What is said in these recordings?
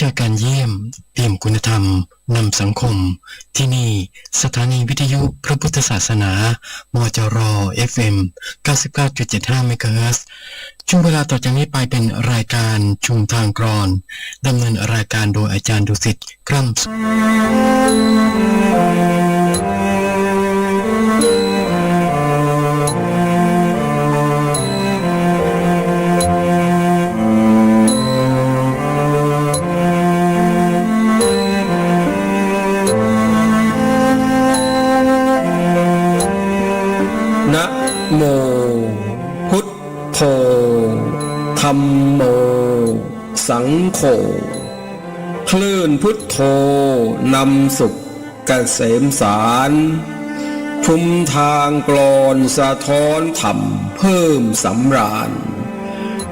ชาการเยี่ยมเปี่ยมคุณธรรมนำสังคม ที่นี่ สถานีวิทยุพระพุทธศาสนา มจร FM 99.75เมกะเฮิรตซ์ช่วงเวลาต่อจากนี้ไปเป็นรายการชุมทางกรอนดำเนินรายการโดยอาจารย์ดุสิตกรัม สังโฆคลื่นพุทโธนำสุขเกษมสารชุมทางกลอนสะท้อนธรรมเพิ่มสำราญ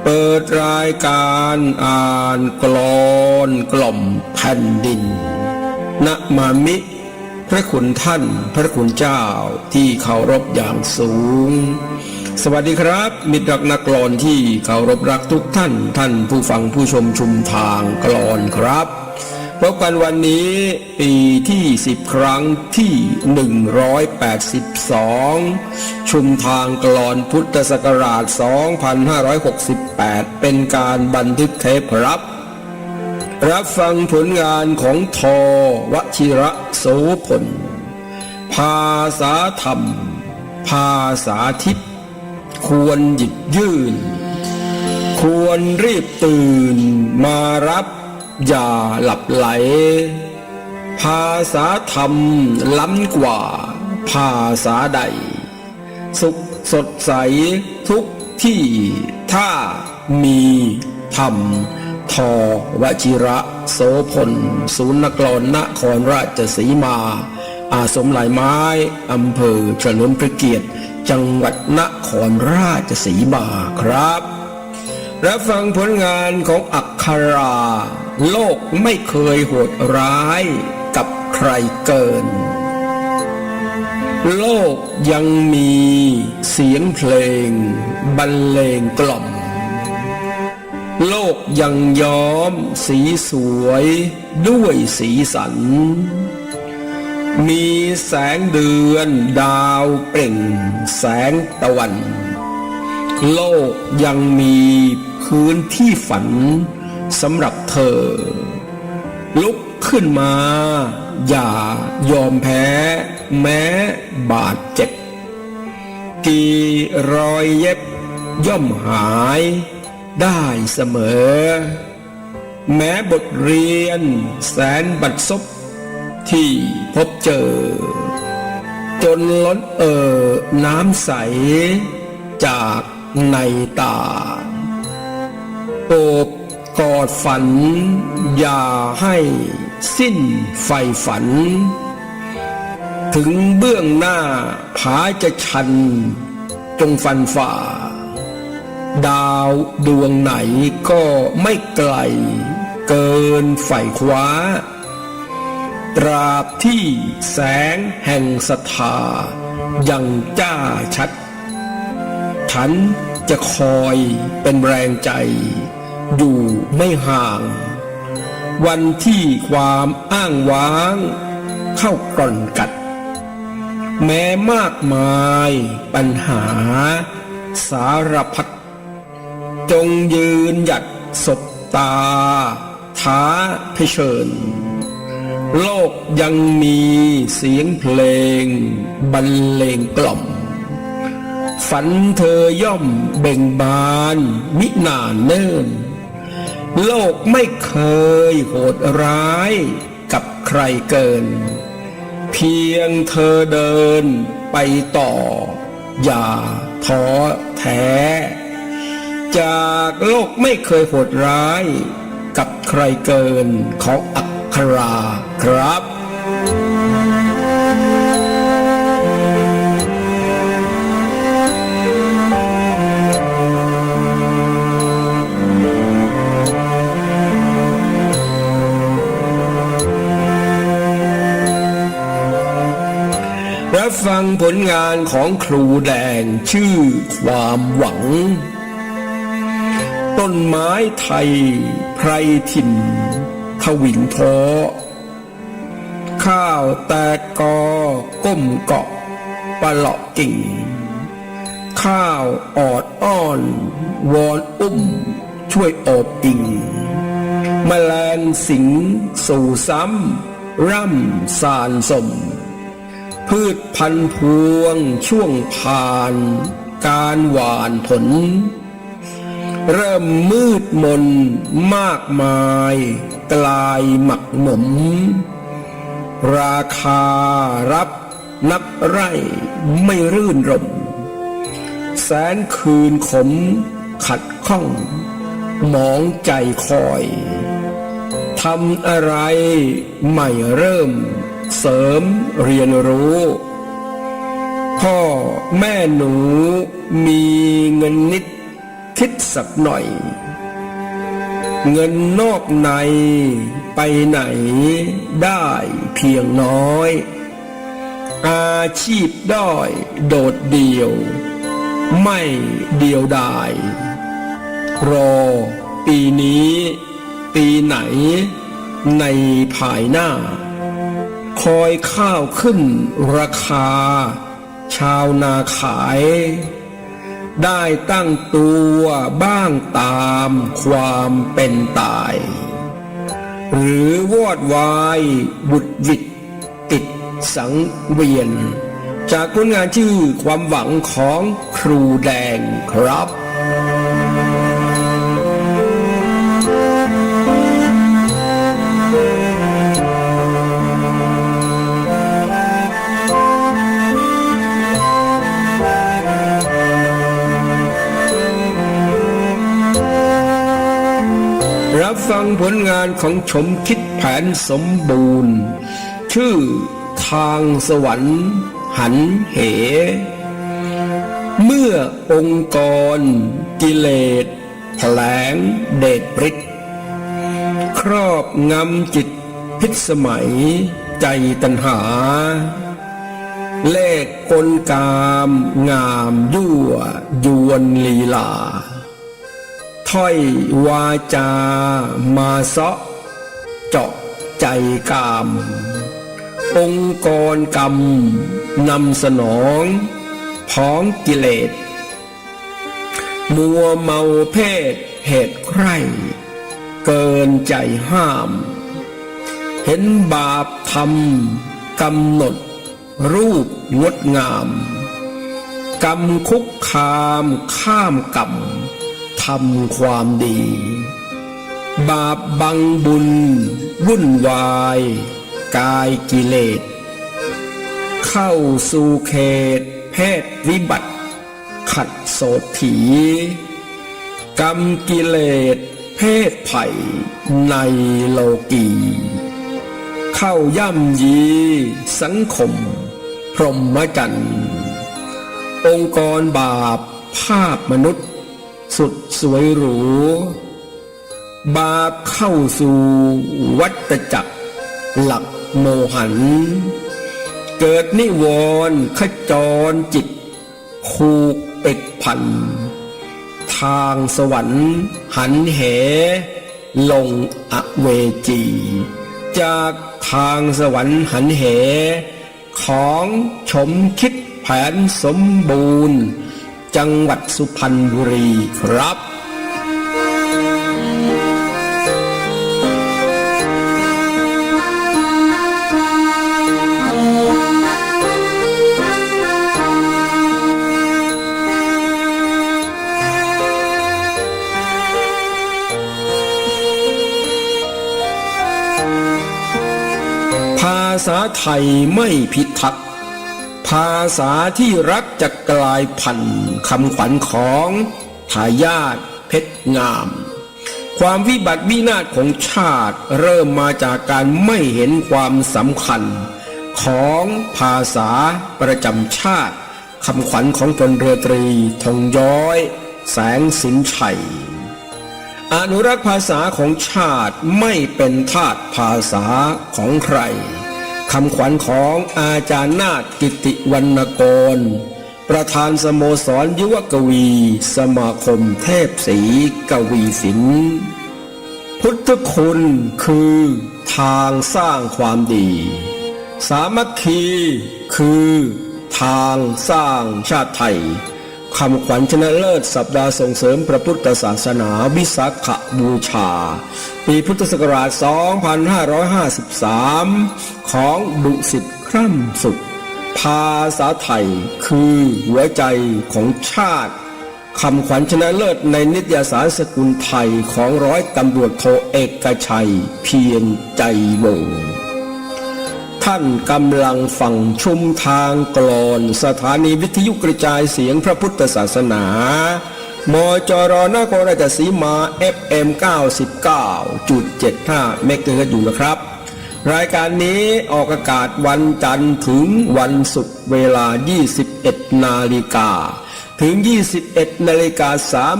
เปิดรายการอ่านกลอนกล่อมแผ่นดินนะมามิ พระคุณท่านพระคุณเจ้าที่เคารพอย่างสูง สวัสดีครับ มิตรรักนักกลอนที่เคารพรักทุกท่าน ท่านผู้ฟังผู้ชมชุมทางกลอนครับพบกันวันนี้ปีที่ 10 ครั้งที่ 182 ชุมทางกลอนพุทธศักราช 2568 เป็นการบันทึกเทปครับ รับฟังผลงานของทอวชิระโสพล ภาษาธรรม ภาษาทิพย์ ควรหยิบยื่น ควรรีบตื่น มารับอย่าหลับไหล ภาษาธรรมล้ำกว่า ภาษาใด สุขสดใสทุกที่ถ้ามีธรรมทอวชิระโสพล ศูนย์นกรนครราชสีมา อาสมหลายไม้ อำเภอเฉลิมพระเกียรติ จังหวัดนครราชสีมาครับ รับฟังผลงานของอักขรา โลกไม่เคยโหดร้ายกับใครเกิน โลกยังมีเสียงเพลง บรรเลงกล่อม โลกยังย้อมสีสวยด้วยสีสัน มีแสงเดือนดาวเปล่งแสงตะวัน โลกยังมีพื้นที่ฝันสำหรับเธอ ลุกขึ้นมา อย่ายอมแพ้แม้บาดเจ็บ กี่รอยเย็บย่อมหายได้เสมอ แม้บทเรียนแสนบัดซบ ที่พบเจอ จนล้นเอ่อน้ำใสจากในตาโอบกอดฝัน อย่าให้สิ้นไฟฝัน ถึงเบื้องหน้าผาจะชัน จงฟันฝ่า ดาวดวงไหนก็ไม่ไกล เกินไฝ่คว้า ตราบที่แสงแห่งศรัทธายังจ้าชัด ฉันจะคอยเป็นแรงใจ อยู่ไม่ห่าง วันที่ความอ้างว้าง เข้ากร่อนกัด แม้มากมายปัญหา สารพัดจงยืนหยัดสบตา ท้าเผชิญ โลกยังมีเสียงเพลง บรรเลงกล่อม ฝันเธอย่อมเบ่งบานมินานเนิ่น โลกไม่เคยโหดร้ายกับใครเกิน เพียงเธอเดินไปต่อ อย่าท้อแท้ จากโลกไม่เคยโหดร้ายกับใครเกินของอัก ขราครับ รับฟังผลงานของครูแดงชื่อความหวัง ต้นไม้ไทยไพรถิ่น ทวินท้อข้าวแตกกอก้มเกาะปลาเลาะกิ่ง ข้าวออดอ้อน วอนอุ้ม ช่วยโอบอิงแมลงสิงสู่ซ้ำ ร่ำสารสม พืชพันพวงช่วงผ่าน การหวานผล เริ่มมืดมนมากมาย กลายหมักหมม ราคารับนับไร่ไม่รื่นรม แสนคืนขม ขัดข้อง มองใจคอยทำอะไรไม่เริ่ม เสริมเรียนรู้ พ่อแม่หนูมีเงินนิด คิดสักหน่อย เงินนอกในไปไหนได้เพียงน้อย อาชีพด้อยโดดเดี่ยว ไม่เดียวดายรอปีนี้ ปีไหน ในภายหน้า คอยข้าวขึ้นราคา ชาวนาขาย ได้ตั้งตัวบ้างตามความเป็นตาย หรือวอดวายบุดหวิดติดสังเวียน จากผลงานชื่อความหวังของครูแดงครับ ฟังผลงานของชมคิดแผนสมบูรณ์ ชื่อทางสวรรค์หันเห เมื่อองค์กร กิเลสแถลงเดชปริตครอบงำจิตพิษสมัย ใจตัณหา เลขกลกาม งามยั่วยวนลีลา ถ้อยวาจามาเซาะเจาะใจกาม องค์กรกรรมนำสนองพ้องกิเลส มัวเมาเพศเหตุใครเกินใจห้าม เห็นบาปทำกำหนด รูปงดงาม กรรมคุกคามข้ามกรรม ทำความดี บาปบังบุญ วุ่นวาย กายกิเลส เข้าสู่เขต เพศวิบัติ ขัดโสถีกรรมกิเลส เพศไผ่ในโลกีเข้าย่ำยี สังคม พรหมจรรย์องค์กรบาปภาพมนุษย์ สุดสวยหรู บาปเข้าสู่วัฏจักร หลักโมหัน เกิดนิวรณ์ขจรจิต คูกปิดพัน ทางสวรรค์หันเห ลงอเวจี จากทางสวรรค์หันเห ของชมคิดแผนสมบูรณ์ จังหวัดสุพรรณบุรีครับภาษาไทยไม่พิทักษ์ ภาษาที่รักจะกลายพันธุ์คำขวัญของทายาทเพชรงาม ความวิบัติวินาศของชาติเริ่มมาจากการไม่เห็นความสำคัญ ของภาษาประจำชาติคำขวัญของพลเรือตรีธงย้อย แสงสินชัย อนุรักษ์ภาษาของชาติไม่เป็นทาสภาษาของใคร คำขวัญของอาจารย์นาฏกิติวรรณกร ประธานสโมสรยุวกวี สมาคมเทพศรีกวีศิลป์พพุทธคุณคือทางสร้างความดี สามัคคีคือทางสร้างชาติไทย คำขวัญชนะเลิศสัปดาห์ส่งเสริมพระพุทธศาสนาวิสาขบูชา ปีพุทธศักราช 2553 ของดุสิตคร่ำสุดภาษาไทยคือหัวใจของชาติคำขวัญชนะเลิศในนิตยสารสกุลไทยของร้อยตำรวจโทเอกชัย เพียรใจวง ท่านกำลังฟังชุมทางกลอน สถานีวิทยุกระจายเสียงพระพุทธศาสนามจรนครราชสีมา FM 99.75 เมกะเฮิรตซ์อยู่นะครับ รายการนี้ออกอากาศวันจันทร์ถึงวันศุกร์เวลา 21 นาฬิกา ถึง 21 นาฬิกา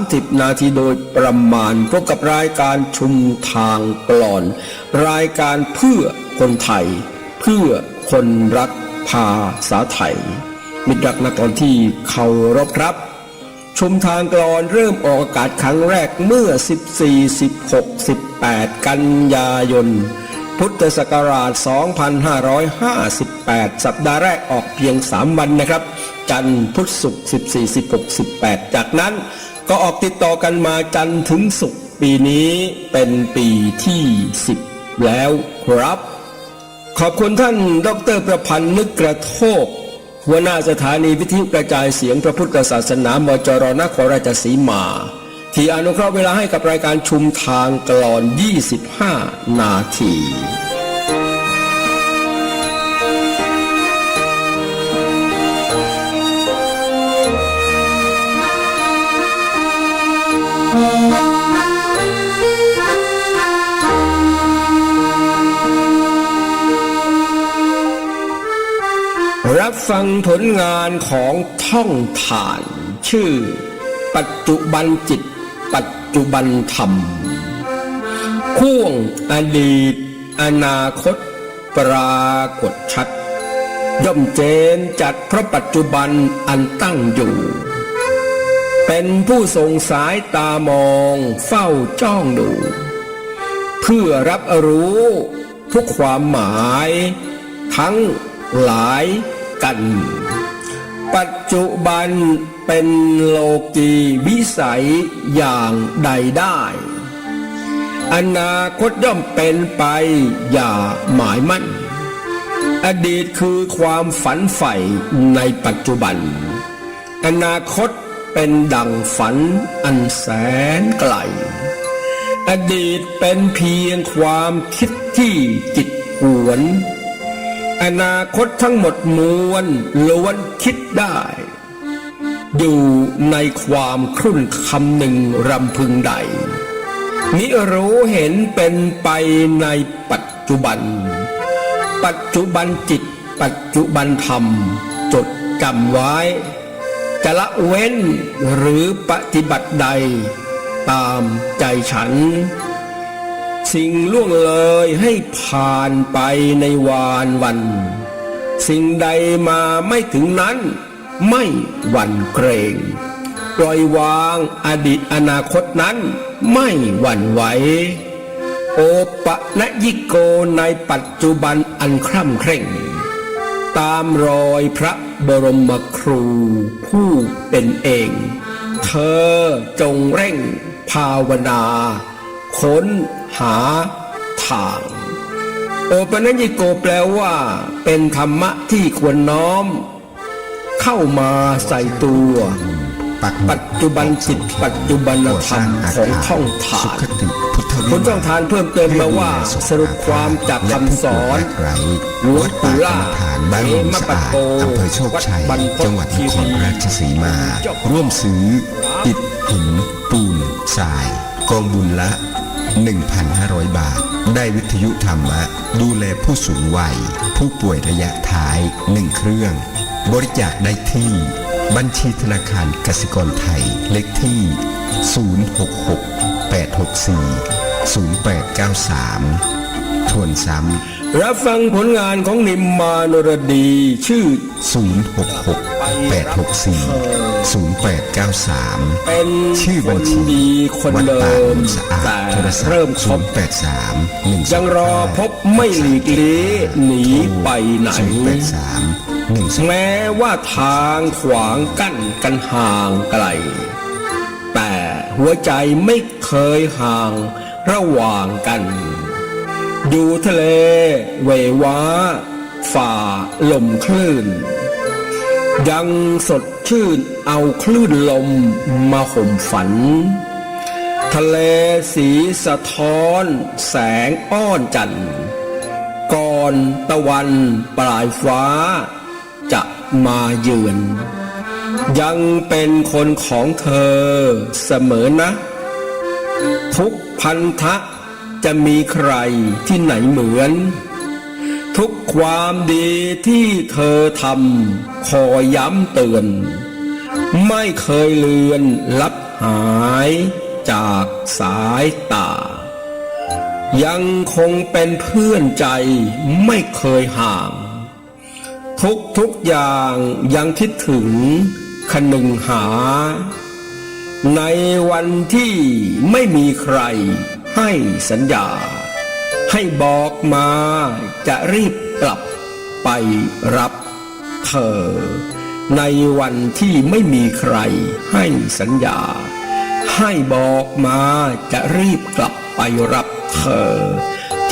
30 นาทีโดยประมาณพบกับรายการชุมทางกลอน รายการเพื่อคนไทย พื่อคนรักภาษาไทย มิตรรักนักกลอนที่เคารพครับ ชมทางกลอนเริ่มออกอากาศครั้งแรกเมื่อ 14 16 18 กันยายน พุทธศักราช 2558 สัปดาห์แรกออกเพียง 3 วันนะครับ จันทร์พุธศุกร์ 14 16 18 จากนั้นก็ออกติดต่อกันมาจันทร์ถึงศุกร์ปีนี้เป็นปีที่ 10 แล้วครับ ขอบคุณท่านดรประพันธ์นึกกระโทกหัวหน้าสถานีวิทยุกระจายเสียงพระพุทธศาสนามจรนครราชสีมา ที่อนุเคราะห์เวลาให้กับรายการชุมทางกลอน 25 นาที รับฟังผลงานของท่องฐาน ชื่อ ปัจจุบันจิต ปัจจุบันธรรมพ่วงอดีต อนาคต ปรากฏชัด ย่อมเจนจัดพระปัจจุบันอันตั้งอยู่ เป็นผู้ทรงสายตามองเฝ้าจ้องดู เพื่อรับรู้ทุกความหมาย ทั้งหลาย กัน ปัจจุบันเป็นโลกีวิสัยอย่างใดได้ อนาคตย่อมเป็นไปอย่าหมายมั่น อดีตคือความฝันใฝ่ในปัจจุบัน อนาคตเป็นดังฝันอันแสนไกล อดีตเป็นเพียงความคิดที่จิตหวน อนาคตทั้งหมดมวลล้วนคิดได้ อยู่ในความครุ่นคำหนึ่งรำพึงใดมิรู้เห็นเป็นไปในปัจจุบัน ปัจจุบันจิต ปัจจุบันธรรม จดจำไว้ จะละเว้นหรือปฏิบัติใด ตามใจฉัน สิ่งล่วงเลยให้ผ่านไปในวานวัน สิ่งใดมาไม่ถึงนั้น ไม่หวั่นเกรงปล่อยวางอดีตอนาคตนั้นไม่หวั่นไหว โอปะนะยิโกในปัจจุบันอันคร่ำเคร่ง ตามรอยพระบรมครูผู้เป็นเอง เธอจงเร่งภาวนา ค้นหาทาง โอปนัญญิโกแปลว่า เป็นธรรมะที่ควรน้อม เข้ามาใส่ตัว ปัจจุบันจิตปัจจุบันธรรมของท่องฐานคุณต้องทานเพิ่มเติมมาว่า สรุปความจากคำสอนหลวงปู่ล่าฐานบ้านหลวงสะอาดอำเภอโชคชัย จังหวัดนครราชสีมา ร่วมซื้ออิฐหิน ปูนทราย กองบุญละ 1,500 บาท ได้วิทยุธรรมะ ดูแลผู้สูงวัย ผู้ป่วยระยะท้าย 1 เครื่อง บริจาคได้ที่ บัญชีธนาคารกสิกรไทย เลขที่ 066 864 0893 ทวนซ้รับฟังผลงานของนิมมานรดีชื่อำ066 864 0893 เป็นชื่อคบัญนชีดีคนวัดเดิป่าโนมนสะอาดแต่โทรศัพท์เริ่มคบ083 1ยังรอพบไม่หลีกเลี้หนีไปไหน083 1แม้ว่าทางขวางกั้นกันห่างไกล แต่หัวใจไม่เคยห่างระหว่างกัน อยู่ทะเล เวว้า ฝ่าลมคลื่น ยังสดชื่นเอาคลื่นลมมาห่มฝัน ทะเลสีสะท้อน แสงอ้อนจันทร์ก่อนตะวันปลายฟ้า จะมาเยือน ยังเป็นคนของเธอเสมอนะ ทุกพันธะ จะมีใครที่ไหนเหมือน ทุกความดีที่เธอทำขอย้ำเตือน ไม่เคยเลือนลับหายจากสายตา ยังคงเป็นเพื่อนใจไม่เคยห่าง ทุกทุกอย่างยังคิดถึงคนึงหา ในวันที่ไม่มีใคร ให้สัญญา ให้บอกมาจะรีบกลับไปรับเธอ ในวันที่ไม่มีใครให้สัญญา ให้บอกมาจะรีบกลับไปรับเธอ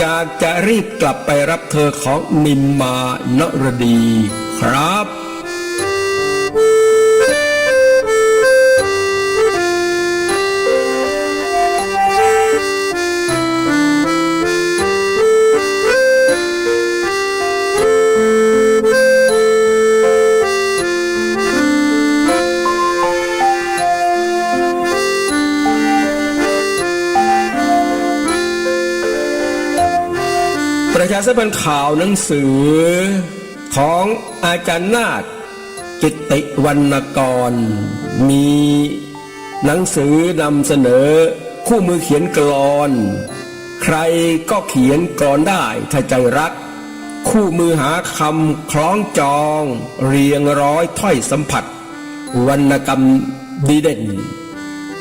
จากจะรีบกลับไปรับเธอของนิมมานรดีครับ ประชาสัมพันข่าวหนังสือ ของอาจารย์นาฏกิตติวรรณกร มีหนังสือนำเสนอคู่มือเขียนกลอน ใครก็เขียนกลอนได้ถ้าใจรัก คู่มือหาคำคล้องจอง เรียงร้อยถ้อยสัมผัส วรรณกรรมดีเด่น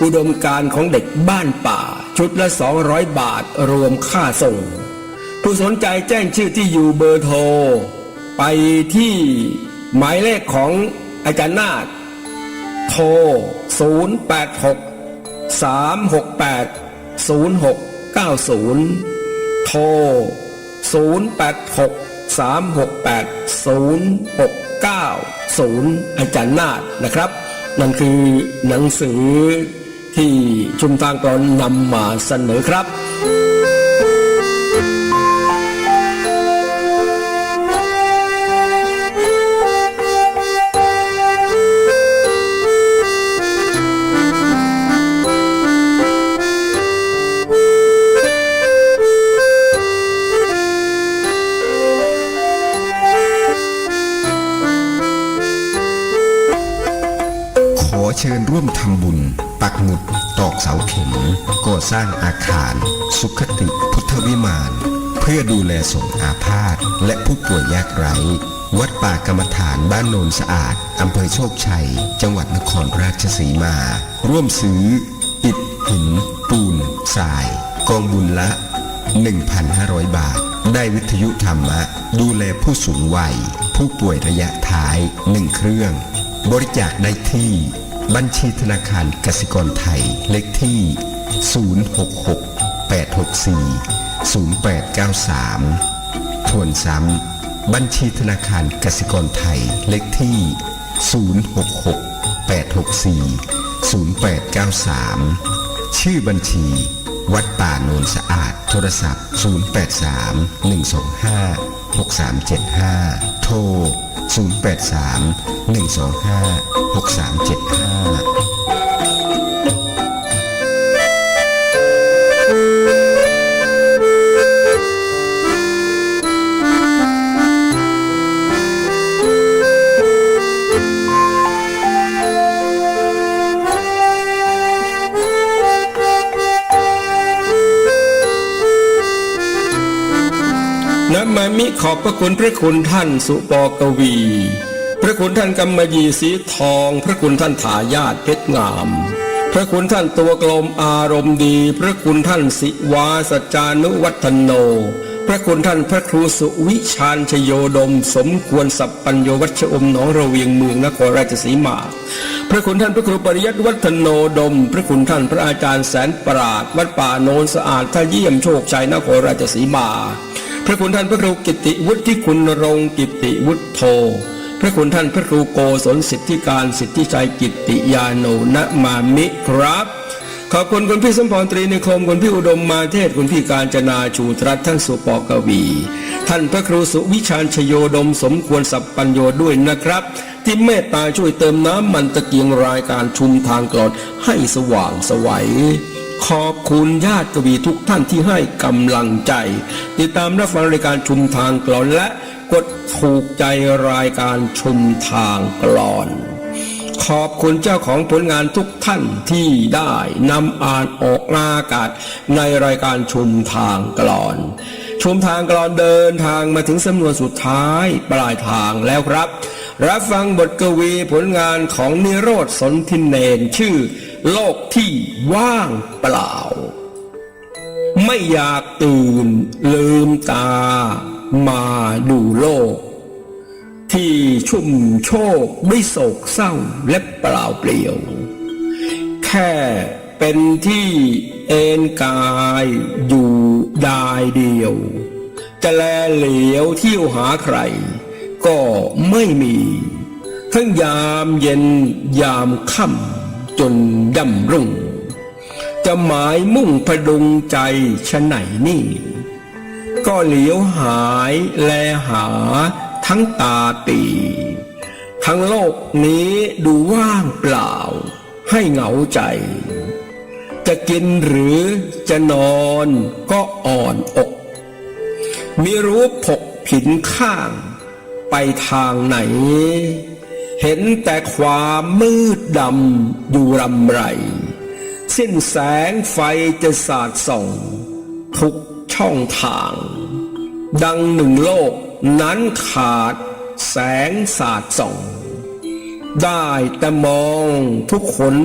อุดมการของเด็กบ้านป่า ชุดละ 200 บาทรวมค่าส่ง ผู้สนใจแจ้งชื่อที่อยู่เบอร์โทร ไปที่หมายเลขของอาจารย์นาฏโทร 086 368 0690 โทร 086 368 0690 อาจารย์นาฏนะครับ นั่นคือหนังสือที่ชุมทางกรนนำมาเสนอครับ ทำบุญ ปักหมุด ตอกเสาเข็มก่อสร้างอาคาร สุขติพุทธวิมาน เพื่อดูแลสงอาพาธและผู้ป่วยยากไร้ วัดป่ากรรมฐานบ้านโนนสะอาดอำเภอโชคชัย จังหวัดนครราชสีมา ร่วมซื้อ อิฐหิน ปูนทราย กองบุญละ 1,500 บาท ได้วิทยุธรรมะ ดูแลผู้สูงวัย ผู้ป่วยระยะท้าย1เครื่อง บริจาคได้ที่ บัญชีธนาคารกสิกรไทย เลขที่ 066 864 0893 ทวนซ้ำบัญชีธนาคารกสิกรไทย เลขที่ 066 864 0893 ชื่อบัญชี วัดป่าโนนสะอาด โทรศัพท์ 083 125 6375 โทร 083 125 6375 นะมามิขอบพระคุณพระคุณท่านสุปอกวี พระคุณท่านกำมะยีสีทอง พระคุณท่านถายาตเพชรงาม พระคุณท่านตัวกลมอารมณ์ดี พระคุณท่านสิวาสจานุวัฒโน พระคุณท่านพระครูสุวิชาญชโยดม สมควรสัพปัญโยวัชอมหนองระเวียงเมืองนครราชสีมา พระคุณท่านพระครูปริยัติวัฒโนดม พระคุณท่านพระอาจารย์แสนปราดวัดป่าโนนสะอาดท่าเยี่ยมโชคชัยนครราชสีมา พระคุณท่านพระครูกิติวุฒิคุณรงค์กิติวุฒโธพระคุณท่านพระครูโกศลสิทธิการสิทธิชัยกิติยาโนนะมามิครับขอบคุณคุณพี่สมพรตรีนิคมคุณพี่อุดมมาเทศคุณพี่การจนาชูตรัสท่านสุปอกวี ท่านพระครูสุวิชาญชโยดมสมควรสัพปัญโยด้วยนะครับ ที่เมตตาช่วยเติมน้ำมันตะเกียงรายการชุมทางกลอดให้สว่างสวัย ขอบคุณญาติกวีทุกท่านที่ให้กำลังใจ ติดตามรับฟังรายการชุมทางกลอนและกดถูกใจรายการชุมทางกลอน ขอบคุณเจ้าของผลงานทุกท่านที่ได้นำอ่านออกอากาศในรายการชุมทางกลอน ชุมทางกลอนเดินทางมาถึงสำนวนสุดท้ายปลายทางแล้วครับ รับฟังบทกวีผลงานของนิโรธสนทินเนนชื่อ โลกที่ว่างเปล่า ไม่อยากตื่นลืมตามาดูโลก ที่ชุ่มโชคด้วยโศกเศร้าและเปล่าเปลี่ยว แค่เป็นที่เอนกายอยู่ดายเดียว จะแลเหลียวเที่ยวหาใคร ก็ไม่มี ทั้งยามเย็นยามค่ำ จนย่ำรุ่ง จะหมายมุ่งพดุงใจชะไหนนี่ ก็เหลียวหายแลหาทั้งตาตี ทั้งโลกนี้ดูว่างเปล่า ให้เหงาใจ จะกินหรือจะนอนก็อ่อนอกมีรู้ผกผินข้างไปทางไหน เห็นแต่ความมืดดำอยู่รำไร สิ้นแสงไฟจะสาดส่อง ทุกช่องทาง ดังหนึ่งโลกนั้นขาดแสงสาดส่อง ได้แต่มองทุกคน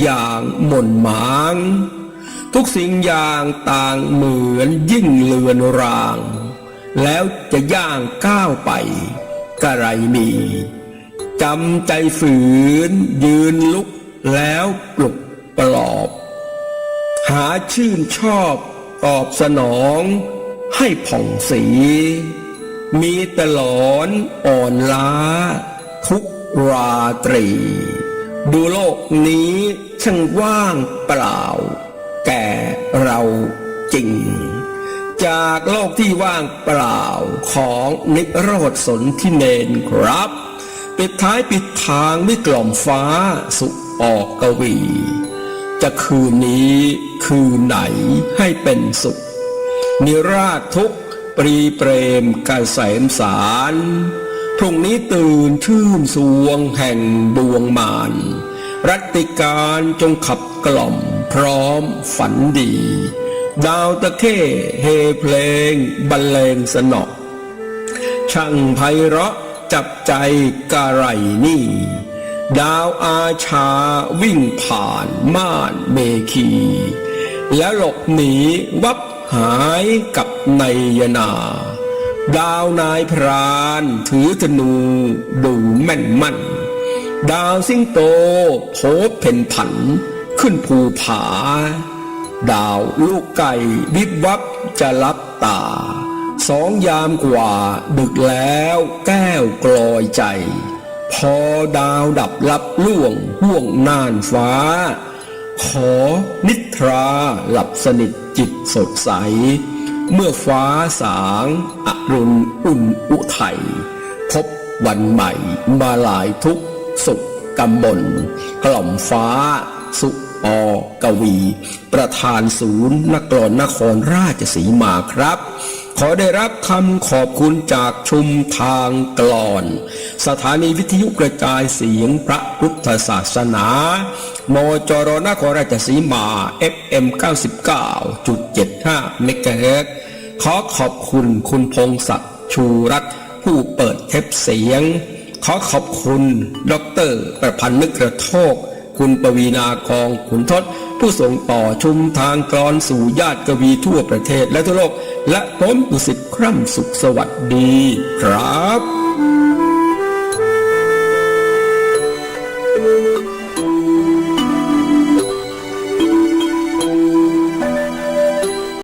อย่างหม่นหมาง ทุกสิ่งอย่างต่างเหมือนยิ่งเลือนราง แล้วจะย่างก้าวไปกระไรมี จำใจฝืน ยืนลุกแล้วปลุกปลอบ หาชื่นชอบตอบสนองให้ผ่องสี มีแต่หลอนอ่อนล้า ทุกราตรี ดูโลกนี้ช่างว่างเปล่า แก่เราจริง จากโลกที่ว่างเปล่าของนิโรธสนทิเนนครับ ปิดท้ายปิดทางด้วยกล่อมฟ้าสุออกกวี จะคืนนี้คืนไหนให้เป็นสุข นิราชทุกปรีเปรมกาแสมสารพรุ่งนี้ตื่นชื่นสวงแห่งดวงมานรัตติการจงขับกล่อมพร้อมฝันดี ดาวตะเข้เฮเพลงบรรเลงสนอช่างไพเราะ จับใจกะไรนี่ ดาวอาชาวิ่งผ่านม่านเมคี แล้วหลบหนีวับหายกับในยนา ดาวนายพรานถือธนูดูแม่นมั่น ดาวสิงโตโผเพ่นผันขึ้นภูผา ดาวลูกไก่วิบวับจะลับตา สองยามกว่าดึกแล้วแก้วกลอยใจ พอดาวดับลับล่วงห่วงน่านฟ้า ขอนิทราหลับสนิทจิตสดใส เมื่อฟ้าสางอรุณอุ่นอุทัยพบวันใหม่มาหลายทุกสุขกำบลกล่อมฟ้าสุออกวี ประธานศูนย์นักกลอนนครราชสีมาครับ ขอได้รับคำขอบคุณจากชุมทางกลอน สถานีวิทยุกระจายเสียงพระพุทธศาสนา มจรนครราชสีมา FM 99.75 เมกะเฮิรตซ์ขอขอบคุณคุณพงศักดิ์ชูรัตผู้เปิดเทปเสียง ขอขอบคุณ ดร ประพันธ์นึกกระโทก คุณปวีนากองขุนทศ ผู้ส่งต่อชุมทางกรอนสู่ญาติกวีทั่วประเทศและทั่วโลก และผมดุสิตคร่ำสุขสวัสดีครับ